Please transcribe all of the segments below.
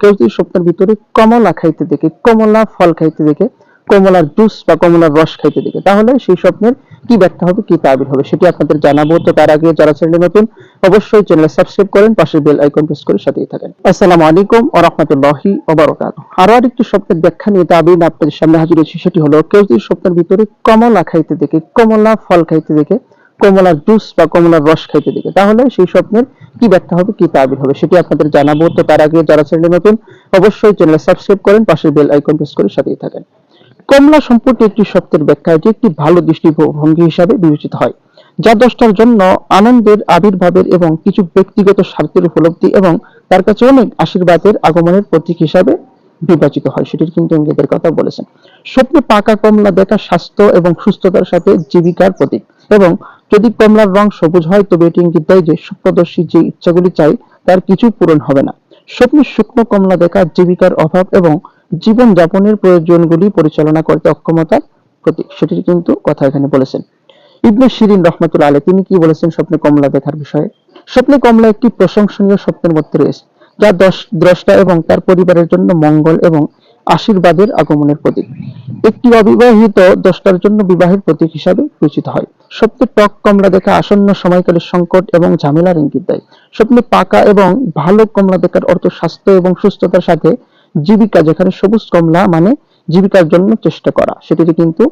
কেউ যদি স্বপ্নের ভিতরে কমলা খাইতে দেখে, কমলা ফল খাইতে দেখে, কমলার জুস বা কমলার রস খাইতে দেখে, তাহলে সেই স্বপ্নের কি ব্যাখ্যা হবে, কি তাবির হবে, সেটি আপনাদের জানাব। তো তার আগে যারা চ্যানেলে নতুন, অবশ্যই চ্যানেল সাবস্ক্রাইব করেন, পাশে বেল আইকন প্রেস করে সাথেই থাকেন। আসসালামু আলাইকুম ওয়া রাহমাতুল্লাহি ওয়া বারাকাতুহু। আরও আরেকটি স্বপ্নের ব্যাখ্যা নিয়ে তাবির আপনাদের সামনে হাজির হয়েছি, সেটি হলো, কেউ যদি স্বপ্নের ভিতরে কমলা খাইতে দেখে, কমলা ফল খাইতে দেখে কমলার জুস বা কমলার রস খাইতে দেখে তাহলে সেই স্বপ্নের কি ব্যাখ্যা হবে, কি তাবির হবে, সেটি আপনাদের জানাব। তো তার আগে যারা চ্যানেলে নতুন, অবশ্যই চ্যানেল সাবস্ক্রাইব করেন, পাশে বেল আইকন প্রেস করে সাথেই থাকেন। কমলা সম্পর্কে একটি শব্দের ব্যাখ্যা, এটি একটি ভালো দৃষ্টিভঙ্গি হিসাবে বিবেচিত হয়, যা দশটার জন্য আনন্দের, আবির্ভাবের এবং কিছু ব্যক্তিগত স্বার্থের উপলব্ধি এবং তার কাছে অনেক আশীর্বাদের আগমনের প্রতীক হিসাবে বিবেচিত হয়, সেটির কিন্তু ইঙ্গিতের কথা বলেছেন। স্বপ্নে পাকা কমলা দেখা স্বাস্থ্য এবং সুস্থতার সাথে জীবিকার প্রতীক। এবং যদি কমলার রং সবুজ হয়, তবে এটি ইঙ্গিত দেয় যে স্বপ্নদর্শী যে ইচ্ছাগুলি চাই তার কিছু পূরণ হবে না। স্বপ্নে শুকনো কমলা দেখা জীবিকার অভাব এবং জীবন যাপনের প্রয়োজনগুলি পরিচালনা করতে অক্ষমতার প্রতীক। সেটির কিন্তু কথা এখানে বলেছেন। ইবনে শিরিন রহমতুল্লাহ আলী তিনি কি বলেছেন স্বপ্নে কমলা দেখার বিষয়ে? স্বপ্নে কমলা একটি প্রশংসনীয় স্বপ্নের মধ্যে রয়েছে, যা দ্রষ্টা এবং তার পরিবারের জন্য মঙ্গল এবং আশীর্বাদের আগমনের প্রতীক। একটি অবিবাহিত দশটার জন্য বিবাহের প্রতীক হিসাবে পরিচিত হয়। স্বপ্নে টক কমলা দেখা আসন্ন সময়কালের সংকট এবং ঝামেলার ইঙ্গিত দেয়। স্বপ্নে পাকা এবং ভালো কমলা দেখার অর্থ স্বাস্থ্য এবং সুস্থতার সাথে জীবিকা, যেখানে সবুজ কমলা মানে জীবিকার জন্য চেষ্টা করা। সেটিতে কিন্তু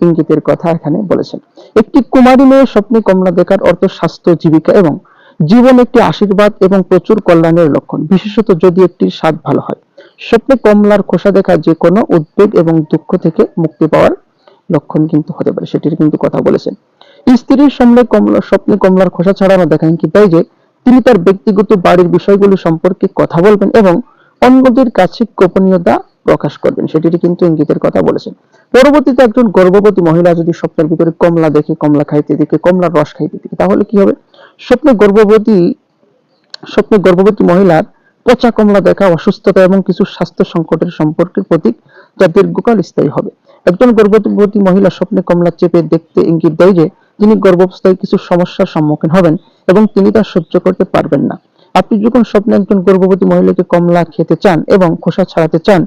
ইঙ্গিতের কথা এখানে বলেছেন। একটি কুমারী মেয়ের স্বপ্নে কমলা দেখার অর্থ স্বাস্থ্য, জীবিকা এবং জীবন একটি আশীর্বাদ এবং প্রচুর কল্যাণের লক্ষণ। বিশেষত যদি একটি স্বাদ ভালো হয়। স্বপ্নে কমলার খোসা দেখা যে কোনো উদ্বেগ এবং দুঃখ থেকে মুক্তি পাওয়ার লক্ষণ কিন্তু হতে পারে, সেটির কিন্তু কথা বলেছেন। স্ত্রীর সামনে কমলা, স্বপ্নে কমলার খোসা ছড়ানো দেখা কি তাই যে তিনি তার ব্যক্তিগত বাড়ির বিষয়গুলি সম্পর্কে কথা বলবেন এবং অন্যদের কাছে গোপনীয়তা প্রকাশ করবেন সেটির কিন্তু ইঙ্গিতের কথা বলেছেন। পরবর্তীতে একজন গর্ভবতী মহিলা যদি স্বপ্নের ভিতরে কমলা দেখে, কমলা খাইতে দেখে, কমলার রস খাইতে দেখে, তাহলে কি হবে? স্বপ্নে গর্ভবতী স্বপ্নে গর্ভবতী মহিলার পচা কমলা দেখা, অসুস্থতা এবং কিছু স্বাস্থ্য সংকটের সম্পর্কের প্রতীক যা দীর্ঘকাল স্থায়ী হবে। একজন গর্ভবতী মহিলা স্বপ্নে কমলা চেপে দেখতে ইঙ্গিত দেয় যে, তিনি গর্ভাবস্থায় কিছু সমস্যার সম্মুখীন হবেন এবং তিনি তা সহ্য করতে পারবেন না। আপনি যখন স্বপ্নে একজন গর্ভবতী মহিলাকে কমলা খেতে চান এবং খোসা ছাড়াতে চান,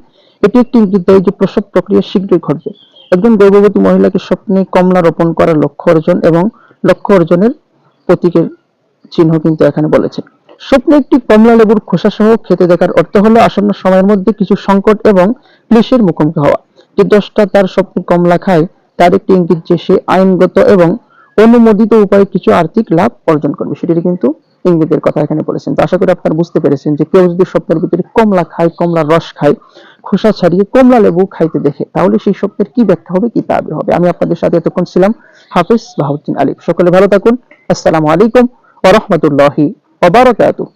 এটি একটি ইঙ্গিত দেয় যে প্রসব প্রক্রিয়া শীঘ্রই ঘটবে। একজন গর্ভবতী মহিলাকে স্বপ্নে কমলা রোপণ করার লক্ষ্য অর্জন এবং লক্ষ্য অর্জনের প্রতীকের চিহ্ন কিন্তু এখানে বলেছেন স্বপ্নে একটি কমলা লেবুর খোসা সহ খেতে দেখার অর্থ হলো আসন্ন সময়ের মধ্যে কিছু সংকট এবং ক্লেশের মুখোমুখি হওয়া। যে দশটা তার স্বপ্নে কমলা খায়, তার একটি ইঙ্গিত যে সে আইনগত এবং অনুমোদিত উপায়ে কিছু আর্থিক লাভ অর্জন করবে। সেটি কিন্তু ইঙ্গিতের কথা এখানে বলেছেন। তো আশা করি আপনারা বুঝতে পেরেছেন যে কেউ যদি স্বপ্নের ভিতরে কমলা খায়, কমলা রস খায়, খোসা ছাড়িয়ে কমলা লেবু খাইতে দেখে, তাহলে সেই স্বপ্নের কি ব্যাখ্যা হবে, কি তাবে হবে? আমি আপনাদের সাথে এতক্ষণ ছিলাম হাফিজ বাহাউদ্দিন আলিফ। সকলে ভালো থাকুন। আসসালামু আলাইকুম ওয়া রাহমাতুল্লাহি ওয়া বারাকাতুহু।